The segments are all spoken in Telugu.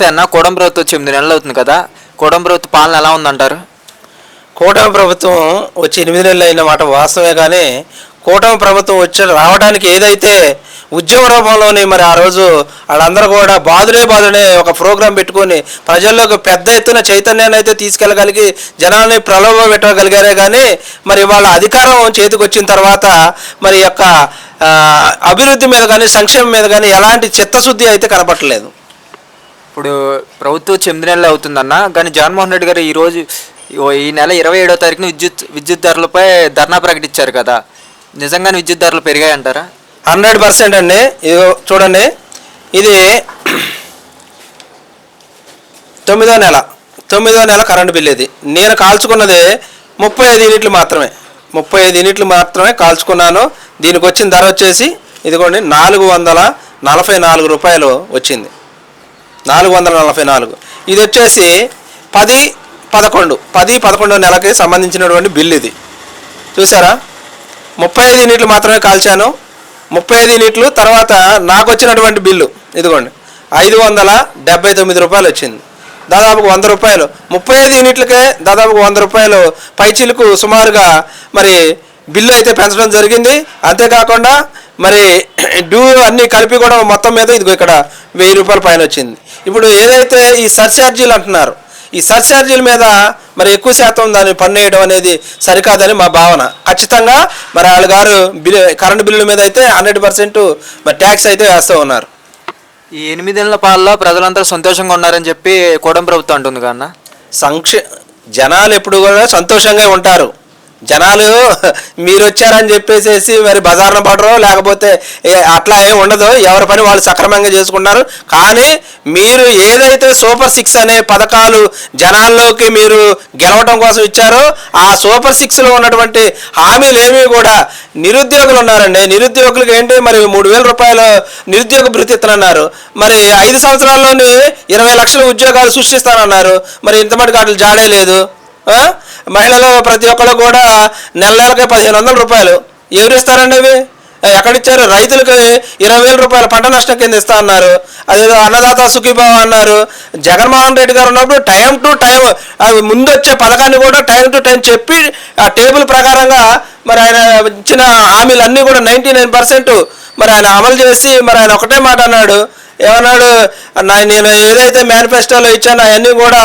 నమస్తే అన్న కూడం ప్రభుత్వం వచ్చి ఎనిమిది నెలలు అవుతుంది కదా కూడం ప్రభుత్వ పాలన ఎలా ఉందంటారు? కూటమి ప్రభుత్వం వచ్చి ఎనిమిది నెలలు అయిన మాట వాస్తవమే కానీ కూటమి ప్రభుత్వం వచ్చి రావడానికి ఏదైతే ఉద్యమ రూపంలోనే మరి ఆ రోజు వాళ్ళందరూ కూడా బాధులే బాధులే ఒక ప్రోగ్రాం పెట్టుకొని ప్రజల్లోకి పెద్ద ఎత్తున చైతన్యాన్ని అయితే తీసుకెళ్ళగలిగి జనాల్ని ప్రలోభ పెట్టగలిగారే కానీ మరి వాళ్ళ అధికారం చేతికి వచ్చిన తర్వాత మరి యొక్క అభివృద్ధి మీద కానీ సంక్షేమం మీద కానీ ఎలాంటి చిత్తశుద్ధి అయితే కనపట్టలేదు ఇప్పుడు ప్రభుత్వం వచ్చి నెలలు అవుతుందన్న కానీ జగన్మోహన్ రెడ్డి గారు ఈరోజు ఈ నెల ఇరవై ఏడో తారీఖున విద్యుత్ విద్యుత్ ధరలపై ధర్నా ప్రకటించారు కదా. నిజంగానే విద్యుత్ ధరలు పెరిగాయంటారా? హండ్రెడ్ పర్సెంట్ అండి. ఇది చూడండి. ఇది తొమ్మిదో నెల తొమ్మిదో నెల కరెంటు బిల్ ఇది. నేను కాల్చుకున్నది ముప్పై ఐదు యూనిట్లు మాత్రమే. ముప్పై ఐదు యూనిట్లు మాత్రమే కాల్చుకున్నాను. దీనికి వచ్చిన ధర వచ్చేసి ఇదిగోండి నాలుగు వందల నలభై నాలుగు రూపాయలు వచ్చింది. నాలుగు వందల నలభై నాలుగు. ఇది వచ్చేసి పది పదకొండు. పది పదకొండో నెలకి సంబంధించినటువంటి బిల్ ఇది. చూసారా ముప్పై ఐదు యూనిట్లు మాత్రమే కాల్చాను. ముప్పై ఐదు యూనిట్లు తర్వాత నాకు వచ్చినటువంటి బిల్లు. ఇదిగోండి. ఐదు వందల డెబ్బై తొమ్మిది రూపాయలు వచ్చింది. దాదాపు వంద రూపాయలు. ముప్పై ఐదు యూనిట్లకే దాదాపు వంద రూపాయలు పైచీలకు సుమారుగా మరి బిల్లు అయితే పెంచడం జరిగింది. అంతేకాకుండా మరి డ్యూ అన్నీ కలిపి కూడా మొత్తం మీద ఇదిగో ఇక్కడ వెయ్యి రూపాయల పైన వచ్చింది. ఇప్పుడు ఏదైతే ఈ సర్ఛార్జీలు అంటున్నారు ఈ సర్ఛార్జీల మీద మరి ఎక్కువ శాతం దాన్ని పన్ను వేయడం అనేది సరికాదని మా భావన. ఖచ్చితంగా మరి వాళ్ళ గారు బిల్ కరెంటు బిల్లుల మీద అయితే హండ్రెడ్ పర్సెంట్ మరి ట్యాక్స్ అయితే వేస్తూ ఉన్నారు. ఈ ఎనిమిది నెలల పాలలో ప్రజలంతా సంతోషంగా ఉన్నారని చెప్పి కూడం ప్రభుత్వం అంటుంది కదా అన్న. సంక్షే జనాలు ఎప్పుడు కూడా సంతోషంగా ఉంటారు. జనాలు మీరు వచ్చారని చెప్పేసేసి మరి బజార్న పడరు లేకపోతే అట్లా ఏం ఉండదు ఎవరి పని వాళ్ళు సక్రమంగా చేసుకుంటారు కానీ మీరు ఏదైతే సూపర్ సిక్స్ అనే పథకాలు జనాల్లోకి మీరు గెలవటం కోసం ఇచ్చారో ఆ సూపర్ సిక్స్లో ఉన్నటువంటి హామీలు ఏమీ కూడా నిరుద్యోగులు ఉన్నారండి. నిరుద్యోగులకు ఏంటి? మరి మూడు వేల రూపాయలు నిరుద్యోగ భృతి ఇస్తానన్నారు మరి ఐదు సంవత్సరాల్లోని ఇరవై లక్షల ఉద్యోగాలు సృష్టిస్తానన్నారు. మరి ఇంతమంది మటుకు అట్లా జాడే లేదు. మహిళలు ప్రతి ఒక్కరు కూడా నెల నెలకి పదిహేను వందల రూపాయలు. ఎవరు ఇస్తారండి అవి ఎక్కడిచ్చారు? రైతులకు ఇరవై వేల రూపాయలు పంట నష్టం కింద ఇస్తా అన్నారు. అదేదో అన్నదాత సుఖీభావ అన్నారు. జగన్మోహన్ రెడ్డి గారు ఉన్నప్పుడు టైం టు టైం అవి ముందు వచ్చే పథకాన్ని కూడా టైం టు టైం చెప్పి ఆ టేబుల్ ప్రకారంగా మరి ఆయన ఇచ్చిన హామీలన్నీ కూడా నైంటీ నైన్ పర్సెంట్ మరి ఆయన అమలు చేసి మరి ఆయన ఒకటే మాట అన్నాడు. ఏమన్నాడు? నా నేను ఏదైతే మేనిఫెస్టోలో ఇచ్చానో అవన్నీ కూడా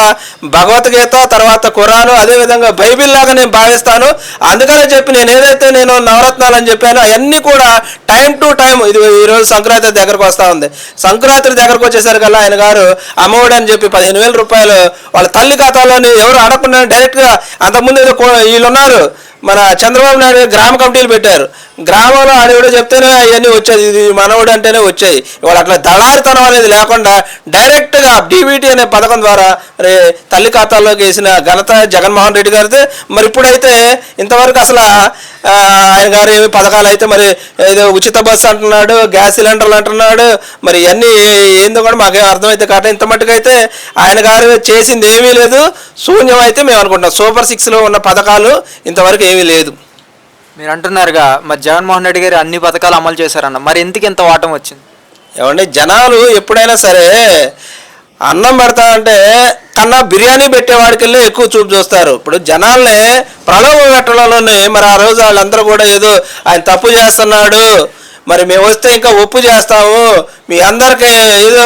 భగవద్గీత తర్వాత ఖురాను అదేవిధంగా బైబిల్ లాగా నేను భావిస్తాను. అందుకని చెప్పి నేను ఏదైతే నేను నవరత్నాలు అని చెప్పానో అవన్నీ కూడా టైం టు టైం ఇది ఈరోజు సంక్రాంతి దగ్గరకు వస్తూ ఉంది. సంక్రాంతి దగ్గరకు వచ్చేసరికల్లా ఆయన గారు అమ్మఒడి అని చెప్పి పదిహేను వేల రూపాయలు వాళ్ళ తల్లి ఖాతాలోని ఎవరు అడగకుండా డైరెక్ట్గా అంతకుముందు ఏదో వీళ్ళు ఉన్నారు. మన చంద్రబాబు నాయుడు గ్రామ కమిటీలు పెట్టారు. గ్రామంలో ఆడవిడ చెప్తేనే అవన్నీ వచ్చేది ఇది మనవుడు అంటేనే వచ్చాయి. ఇవాళ అట్లా దళారితనం అనేది లేకుండా డైరెక్ట్గా డీబీటీ అనే పథకం ద్వారా మరి తల్లి ఖాతాల్లోకి వేసిన ఘనత జగన్మోహన్ రెడ్డి గారితే మరి ఇప్పుడైతే ఇంతవరకు అసలు ఆయన గారు ఏమి పథకాలు అయితే మరి ఏదో ఉచిత బస్సు అంటున్నాడు గ్యాస్ సిలిండర్లు అంటున్నాడు మరి ఇవన్నీ ఏందో కూడా మాకేం అర్థమైతే కాదు ఇంత మట్టుకైతే ఆయన గారు చేసింది ఏమీ లేదు. శూన్యం అయితే మేము అనుకుంటాం సూపర్ సిక్స్లో ఉన్న పథకాలు ఇంతవరకు ఏమీ లేదు. మీరు అంటున్నారుగా మరి జగన్మోహన్ రెడ్డి గారు అన్ని పథకాలు అమలు చేశారన్న. మరి ఎందుకు ఇంత వాటం వచ్చింది? ఏమంటే జనాలు ఎప్పుడైనా సరే అన్నం పెడతానంటే కన్నా బిర్యానీ పెట్టేవాడికెళ్ళి ఎక్కువ చూపు చూస్తారు. ఇప్పుడు జనాల్ని ప్రలోభ పెట్టడంలోనే మరి ఆ రోజు వాళ్ళందరూ కూడా ఏదో ఆయన తప్పు చేస్తున్నాడు మరి మేము వస్తే ఇంకా ఒప్పు చేస్తాము మీ అందరికి ఏదో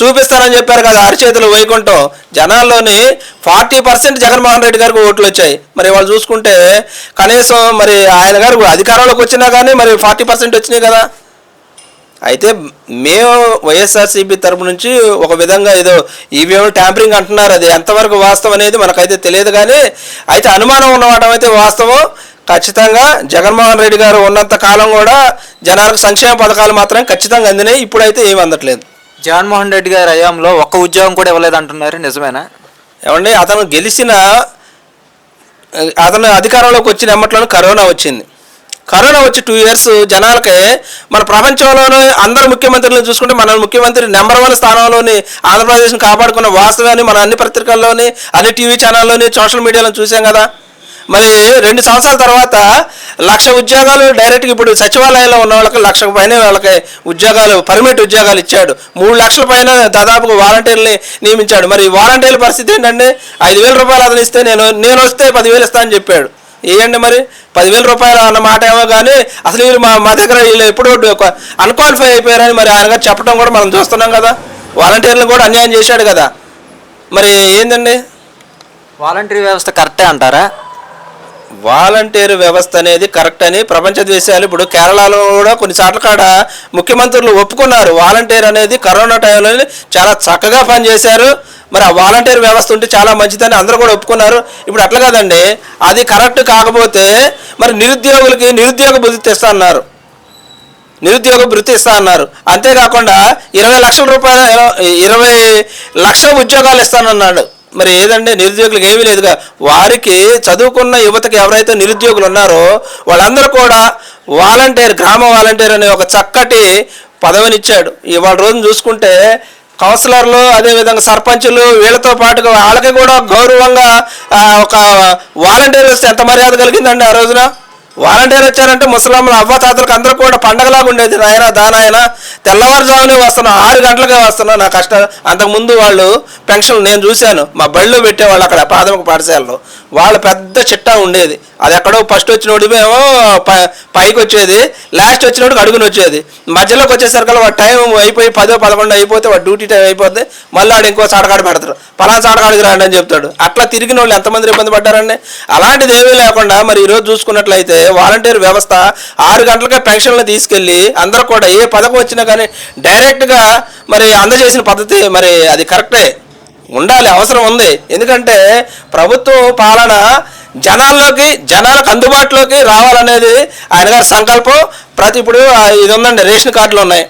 చూపిస్తారని చెప్పారు కదా అరిచేతులు వైకుంఠం జనాల్లోని ఫార్టీ పర్సెంట్ జగన్మోహన్ రెడ్డి గారికి ఓట్లు వచ్చాయి. మరి వాళ్ళు చూసుకుంటే కనీసం మరి ఆయన గారు అధికారంలోకి వచ్చినా కానీ మరి ఫార్టీ పర్సెంట్ వచ్చినాయి కదా. అయితే మేము వైఎస్ఆర్సీపీ తరపు నుంచి ఒక విధంగా ఏదో ఈవీఎం ట్యాంపరింగ్ అంటున్నారు. అది ఎంతవరకు వాస్తవం అనేది మనకైతే తెలియదు కానీ అయితే అనుమానం ఉన్నవాటం అయితే వాస్తవం. ఖచ్చితంగా జగన్మోహన్ రెడ్డి గారు ఉన్నంత కాలం కూడా జనాలకు సంక్షేమ పథకాలు మాత్రం ఖచ్చితంగా అందినాయి. ఇప్పుడైతే ఏమి అందట్లేదు. జగన్మోహన్ రెడ్డి గారి హయాంలో ఒక్క ఉద్యోగం కూడా ఇవ్వలేదు అంటున్నారు నిజమేనా? ఏమండి అతను గెలిచిన అతను అధికారంలోకి వచ్చిన ఎమ్మట్లోనే కరోనా వచ్చింది. కరోనా వచ్చి టూ ఇయర్స్ జనాలకి మన ప్రపంచంలోనే అందరు ముఖ్యమంత్రులను చూసుకుంటే మన ముఖ్యమంత్రి నెంబర్ వన్ స్థానంలోని ఆంధ్రప్రదేశ్ని కాపాడుకున్న వాస్తవాన్ని మన అన్ని పత్రికల్లోని అన్ని టీవీ ఛానల్లోని సోషల్ మీడియాలో చూసాం కదా. మరి రెండు సంవత్సరాల తర్వాత లక్ష ఉద్యోగాలు డైరెక్ట్గా ఇప్పుడు సచివాలయంలో ఉన్న వాళ్ళకి లక్షకు పైన వాళ్ళకి ఉద్యోగాలు పర్మనెంట్ ఉద్యోగాలు ఇచ్చాడు. మూడు లక్షల పైన దాదాపుగా వాలంటీర్ని నియమించాడు. మరి వాలంటీర్ల పరిస్థితి ఏంటంటే ఐదు వేల రూపాయలు అతను ఇస్తే నేను నేను వస్తే పదివేలు ఇస్తా అని చెప్పాడు. ఏంటి మరి? పదివేల రూపాయలు అన్న మాట ఏమో కానీ అసలు వీళ్ళు మా మా దగ్గర వీళ్ళు ఎప్పుడు అన్క్వాలిఫై అయిపోయారని మరి ఆయన గారు చెప్పడం కూడా మనం చూస్తున్నాం కదా. వాలంటీర్లు కూడా అన్యాయం చేశాడు కదా. మరి ఏందండి? వాలంటరీ వ్యవస్థ కరెక్టే అంటారా? వాలంటీర్ వ్యవస్థ అనేది కరెక్ట్ అని ప్రపంచ దేశాలు ఇప్పుడు కేరళలో కూడా కొన్ని చోట్ల కాడ ముఖ్యమంత్రులు ఒప్పుకున్నారు. వాలంటీర్ అనేది కరోనా టైంలో చాలా చక్కగా పనిచేశారు. మరి ఆ వాలంటీర్ వ్యవస్థ ఉంటే చాలా మంచిదని అందరూ కూడా ఒప్పుకున్నారు. ఇప్పుడు అట్లా కాదండి. అది కరెక్ట్ కాకపోతే మరి నిరుద్యోగులకి నిరుద్యోగ బుద్ధి తెస్తా అన్నారు. నిరుద్యోగ భృతి ఇస్తా అన్నారు. అంతేకాకుండా ఇరవై లక్షల రూపాయల ఇరవై లక్షల ఉద్యోగాలు ఇస్తానన్నాడు. మరి ఏదంటే నిరుద్యోగులకు ఏమీ లేదుగా. వారికి చదువుకున్న యువతకి ఎవరైతే నిరుద్యోగులు ఉన్నారో వాళ్ళందరూ కూడా వాలంటీర్ గ్రామ వాలంటీర్ అనే ఒక చక్కటి పదవినిచ్చాడు. ఇవాళ రోజున చూసుకుంటే కౌన్సిలర్లు అదేవిధంగా సర్పంచులు వీళ్ళతో పాటుగా వాళ్ళకి కూడా గౌరవంగా ఒక వాలంటీర్ ఎంత మర్యాద కలిగిందండి ఆ రోజున? వాలంటీర్ వచ్చారంటే ముసలాంలు అవ్వ తాతలకు అందరూ కూడా పండగలాగా ఉండేది. నాయన దానాయన తెల్లవారుజామునే వస్తున్నా ఆరు గంటలకే వస్తున్నా. నా కష్ట అంతకుముందు వాళ్ళు పెన్షన్ నేను చూశాను. మా బళ్ళు పెట్టేవాళ్ళు అక్కడ ప్రాథమిక పాఠశాలలో. వాళ్ళ పెద్ద చిట్టా ఉండేది. అది ఎక్కడో ఫస్ట్ వచ్చినోడిమేమో ప- పైకి వచ్చేది. లాస్ట్ వచ్చినోడికి అడుగుని వచ్చేది. మధ్యలోకి వచ్చేసరికి వాడు టైం అయిపోయి పదో పదకొండు అయిపోతే వాడు డ్యూటీ టైం అయిపోతే మళ్ళీ వాడు ఇంకో చాటకాడ పెడతాడు. పలానా సాటగాడికి రాండి అని చెప్తాడు. అట్లా తిరిగిన వాళ్ళు ఎంతమంది ఇబ్బంది పడ్డారండి? అలాంటిది ఏమీ లేకుండా మరి ఈరోజు చూసుకున్నట్లయితే వాలంటీర్ వ్యవస్థ ఆరు గంటలకే పెన్షన్లు తీసుకెళ్ళి అందరూ కూడా ఏ పథకం వచ్చినా కానీ డైరెక్ట్గా మరి అందజేసిన పద్ధతి మరి అది కరెక్టే. ఉండాలి అవసరం ఉంది. ఎందుకంటే ప్రభుత్వం పాలన జనాల్లోకి జనాలకు అందుబాటులోకి రావాలనేది ఆయన గారి సంకల్పం. ప్రతి ఇప్పుడు ఇది ఉందండి రేషన్ కార్డులు ఉన్నాయి.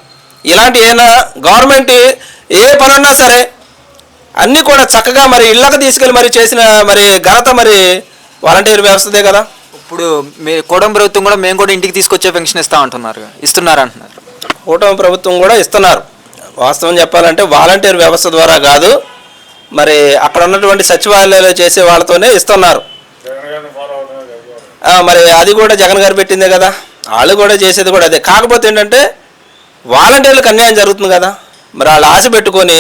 ఇలాంటి ఏదైనా గవర్నమెంట్ ఏ పనున్నా సరే అన్నీ కూడా చక్కగా మరి ఇళ్ళకి తీసుకెళ్ళి మరి చేసిన మరి ఘనత మరి వాలంటీర్ వ్యవస్థదే కదా. ఇప్పుడు మీ కోటం ప్రభుత్వం కూడా మేము కూడా ఇంటికి తీసుకొచ్చే పెన్షన్ ఇస్తా అంటున్నారు ఇస్తున్నారు అంటున్నారు? కూటమి ప్రభుత్వం కూడా ఇస్తున్నారు. వాస్తవం చెప్పాలంటే వాలంటీర్ వ్యవస్థ ద్వారా కాదు మరి అక్కడ ఉన్నటువంటి సచివాలయాలు చేసే వాళ్ళతోనే ఇస్తున్నారు. మరి అది కూడా జగన్ గారు పెట్టిందే కదా. వాళ్ళు కూడా చేసేది కూడా అదే. కాకపోతే ఏంటంటే వాలంటీర్లకు అన్యాయం జరుగుతుంది కదా. మరి వాళ్ళు ఆశ పెట్టుకొని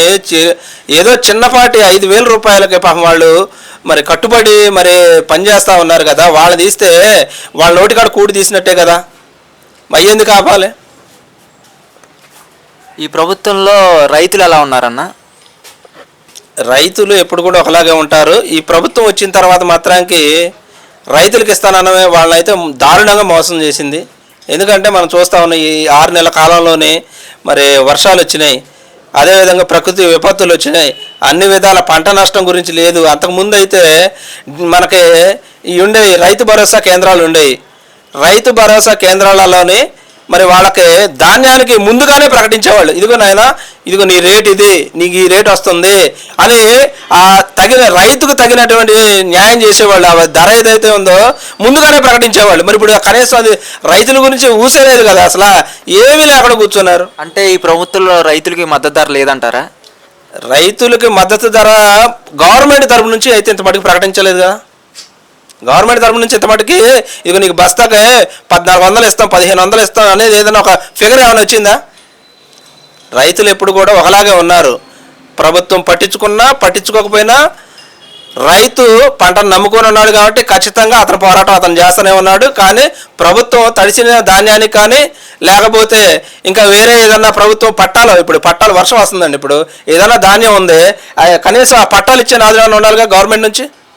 ఏదో చిన్నపాటి ఐదు వేల రూపాయలకి పాపం వాళ్ళు మరి కట్టుబడి మరి పనిచేస్తూ ఉన్నారు కదా వాళ్ళు తీస్తే వాళ్ళ నోటికాడ కూడి తీసినట్టే కదా. అయ్యేందుకు కాపాలి ఈ ప్రభుత్వంలో రైతులు ఎలా ఉన్నారన్న? రైతులు ఎప్పుడు కూడా ఒకలాగే ఉంటారు. ఈ ప్రభుత్వం వచ్చిన తర్వాత మాత్రానికి రైతులకు ఇస్తానన్నమే వాళ్ళనైతే దారుణంగా మోసం చేసింది. ఎందుకంటే మనం చూస్తా ఉన్నాం ఈ ఆరు నెలల కాలంలోనే మరి వర్షాలు వచ్చినాయి. అదేవిధంగా ప్రకృతి విపత్తులు వచ్చినాయి. అన్ని విధాల పంట నష్టం గురించి లేదు. అంతకుముందు అయితే మనకి ఉండేవి రైతు భరోసా కేంద్రాలు ఉండేవి రైతు భరోసా కేంద్రాలలోని మరి వాళ్ళకి ధాన్యానికి ముందుగానే ప్రకటించేవాళ్ళు. ఇదిగో నాయన ఇదిగో నీ రేట్ ఇది నీకు ఈ రేట్ వస్తుంది అని ఆ తగిన రైతుకు తగినటువంటి న్యాయం చేసేవాళ్ళు. ఆ ధర ఏదైతే ఉందో ముందుగానే ప్రకటించేవాళ్ళు. మరి ఇప్పుడు కనీసం అది రైతుల గురించి ఊసేలేదు కదా అసలు? ఏమీ లేకుండా కూర్చున్నారు. అంటే ఈ ప్రభుత్వంలో రైతులకి మద్దతు ధర లేదంటారా? రైతులకి మద్దతు ధర గవర్నమెంట్ తరపు నుంచి అయితే ఇంత మటుకు ప్రకటించలేదు కదా. గవర్నమెంట్ తరపు నుంచి ఇంత మటుకి ఇక నీకు బస్తాకి పద్నాలుగు వందలు ఇస్తాం పదిహేను వందలు ఇస్తాం అనేది ఏదైనా ఒక ఫిగర్ ఏమైనా వచ్చిందా? రైతులు ఎప్పుడు కూడా ఒకలాగే ఉన్నారు. ప్రభుత్వం పట్టించుకున్నా పట్టించుకోకపోయినా రైతు పంటను నమ్ముకొని ఉన్నాడు కాబట్టి ఖచ్చితంగా అతని పోరాటం అతను చేస్తూనే ఉన్నాడు. కానీ ప్రభుత్వం తడిచిన ధాన్యానికి కానీ లేకపోతే ఇంకా వేరే ఏదన్నా ప్రభుత్వం పట్టాలు ఇప్పుడు పట్టాలు వర్షం వస్తుందండి ఇప్పుడు. ఏదైనా ధాన్యం ఉంది కనీసం ఆ పట్టాలు ఇచ్చే నాదులు ఉండాలిగా గవర్నమెంట్ నుంచి?